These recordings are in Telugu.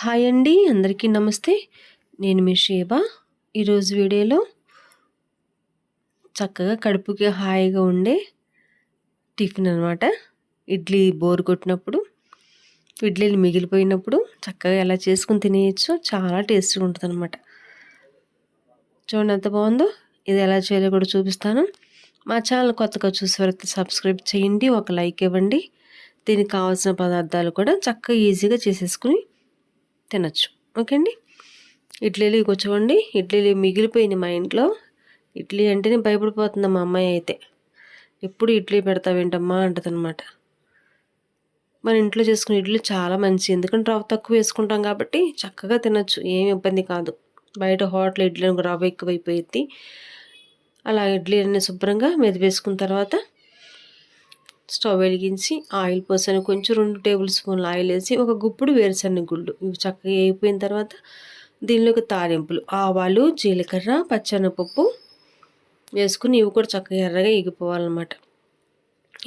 హాయ్ అండి అందరికీ నమస్తే. నేను మీ షేబా. ఈరోజు వీడియోలో చక్కగా కడుపుకి హాయిగా ఉండే టిఫిన్ అనమాట ఇడ్లీ బోర్ కొట్టినప్పుడు ఇడ్లీలు మిగిలిపోయినప్పుడు చక్కగా ఎలా చేసుకుని తినేయచ్చు చాలా టేస్టీగా ఉంటుంది అనమాట చూడండి ఎంత బాగుందో ఇది ఎలా చేయాలో కూడా చూపిస్తాను. మా ఛానల్ కొత్తగా చూసే సబ్స్క్రైబ్ చేయండి ఒక లైక్ ఇవ్వండి. దీనికి కావాల్సిన పదార్థాలు కూడా చక్కగా ఈజీగా చేసేసుకుని తినచ్చు. ఓకే అండి ఇడ్లీలు కూర్చోండి ఇడ్లీలు మిగిలిపోయింది మా ఇంట్లో. ఇడ్లీ అంటేనే భయపడిపోతుంది మా అమ్మాయి అయితే. ఎప్పుడు ఇడ్లీ పెడతావేంటమ్మా అంటదనమాట. మన ఇంట్లో చేసుకునే ఇడ్లీ చాలా మంచి ఎందుకంటే రవ్వ తక్కువ వేసుకుంటాం కాబట్టి చక్కగా తినచ్చు. ఏమి ఇబ్బంది కాదు. బయట హోటల్ ఇడ్లీ రవ్వ ఎక్కువైపోయింది అలా ఇడ్లీ అన్నీ శుభ్రంగా మెదిపేసుకున్న తర్వాత స్టవ్ వెలిగించి ఆయిల్ పోసాను. కొంచెం రెండు టేబుల్ స్పూన్ల ఆయిల్ వేసి ఒక గుప్పుడు వేరుశనగ గుళ్ళు. ఇవి చక్కగా అయిపోయిన తర్వాత దీనిలోకి తాలింపులు. ఆవాలు జీలకర్ర పచ్చనపప్పు వేసుకుని ఇవి కూడా చక్కగా ఎర్రగా ఎగిపోవాలన్నమాట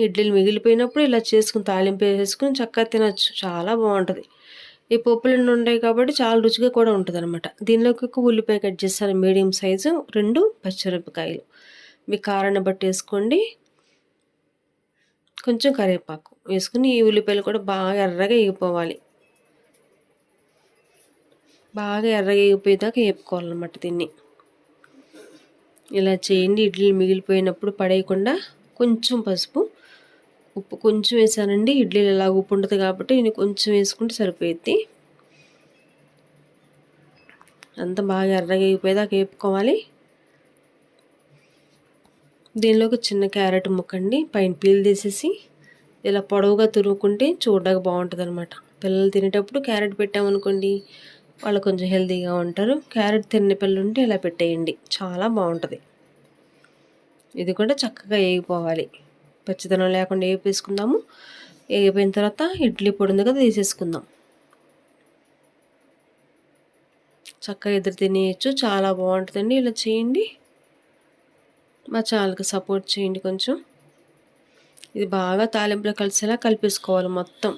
ఇడ్లీలు మిగిలిపోయినప్పుడు ఇలా చేసుకుని తాలింపు వేసుకుని చక్కగా తినచ్చు. చాలా బాగుంటుంది. ఈ పప్పులు ఉంటాయి కాబట్టి చాలా రుచిగా కూడా ఉంటుంది అనమాట దీనిలోకి ఒక ఉల్లిపాయ కట్ చేస్తాను మీడియం సైజు రెండు పచ్చిమిరపకాయలు. మీ కారాన్ని బట్టి వేసుకోండి. కొంచెం కరివేపాకు వేసుకుని ఈ ఉల్లిపాయలు కూడా బాగా ఎర్రగా వేగిపోవాలి. బాగా ఎర్రగా వేగిపోయేదాకా వేపుకోవాలన్నమాట దీన్ని. ఇలా చేయండి ఇడ్లీలు మిగిలిపోయినప్పుడు పడేయకుండా కొంచెం పసుపు ఉప్పు కొంచెం వేసానండి. ఇడ్లీలు ఇలా ఉప్పు ఉంటుంది కాబట్టి నేను కొంచెం వేసుకుంటే సరిపోయిద్ది. అంతా బాగా ఎర్రగా వేగిపోయేదాకా వేపుకోవాలి. దీనిలోకి చిన్న క్యారెట్ ముక్కండి పైన పీల్ తీసేసి ఇలా పొడవుగా తురుముకుంటే చూడడానికి బాగుంటుంది అనమాట పిల్లలు తినేటప్పుడు క్యారెట్ పెట్టామనుకోండి వాళ్ళు కొంచెం హెల్తీగా ఉంటారు. క్యారెట్ తిన్న పిల్లలు ఉంటే ఇలా పెట్టేయండి చాలా బాగుంటుంది. ఇది కూడా చక్కగా వేగిపోవాలి. పచ్చిదనం లేకుండా వేపేసుకుందాము. వేగిపోయిన తర్వాత ఇడ్లీ పొడి ఉంది కదా తీసేసుకుందాం. చక్కగా ఎదురు తినేయచ్చు చాలా బాగుంటుందండి. ఇలా చేయండి. మా ఛానల్కి సపోర్ట్ చేయండి కొంచెం. ఇది బాగా తాలింపులో కలిసేలా కలిపేసుకోవాలి మొత్తం.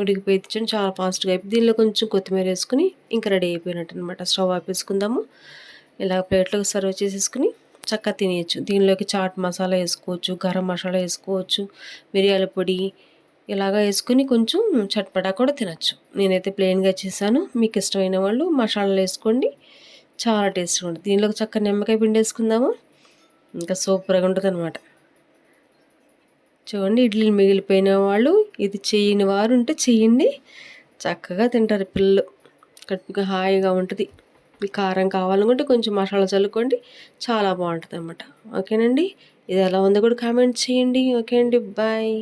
ఉడికిపోయి చాలా ఫాస్ట్గా అయిపోయి దీనిలో కొంచెం కొత్తిమీర వేసుకుని ఇంకా రెడీ అయిపోయినట్టు అనమాట స్టవ్ ఆపేసుకుందాము. ఇలా ప్లేట్లోకి సర్వ్ చేసేసుకుని చక్కగా తినేయచ్చు. దీనిలోకి చాట్ మసాలా వేసుకోవచ్చు గరం మసాలా వేసుకోవచ్చు మిరియాల పొడి ఇలాగా వేసుకుని కొంచెం చట్పటా కూడా తినచ్చు. నేనైతే ప్లెయిన్గా చేశాను. మీకు ఇష్టమైన వాళ్ళు మసాలాలు వేసుకోండి. చాలా టేస్ట్గా ఉంటుంది. దీనిలో చక్కగా నిమ్మకాయ పిండి వేసుకుందాము. ఇంకా సూపర్గా ఉంటుంది అనమాట చూడండి ఇడ్లీలు మిగిలిపోయిన వాళ్ళు ఇది చేయని వారు ఉంటే చేయండి. చక్కగా తింటారు పిల్లలు. కట్టుగా హాయిగా ఉంటుంది. కారం కావాలనుకుంటే కొంచెం మసాలా చల్లుకోండి. చాలా బాగుంటుంది అనమాట ఓకేనండి? ఇది ఎలా ఉందో కూడా కామెంట్ చేయండి. ఓకే అండి బాయ్.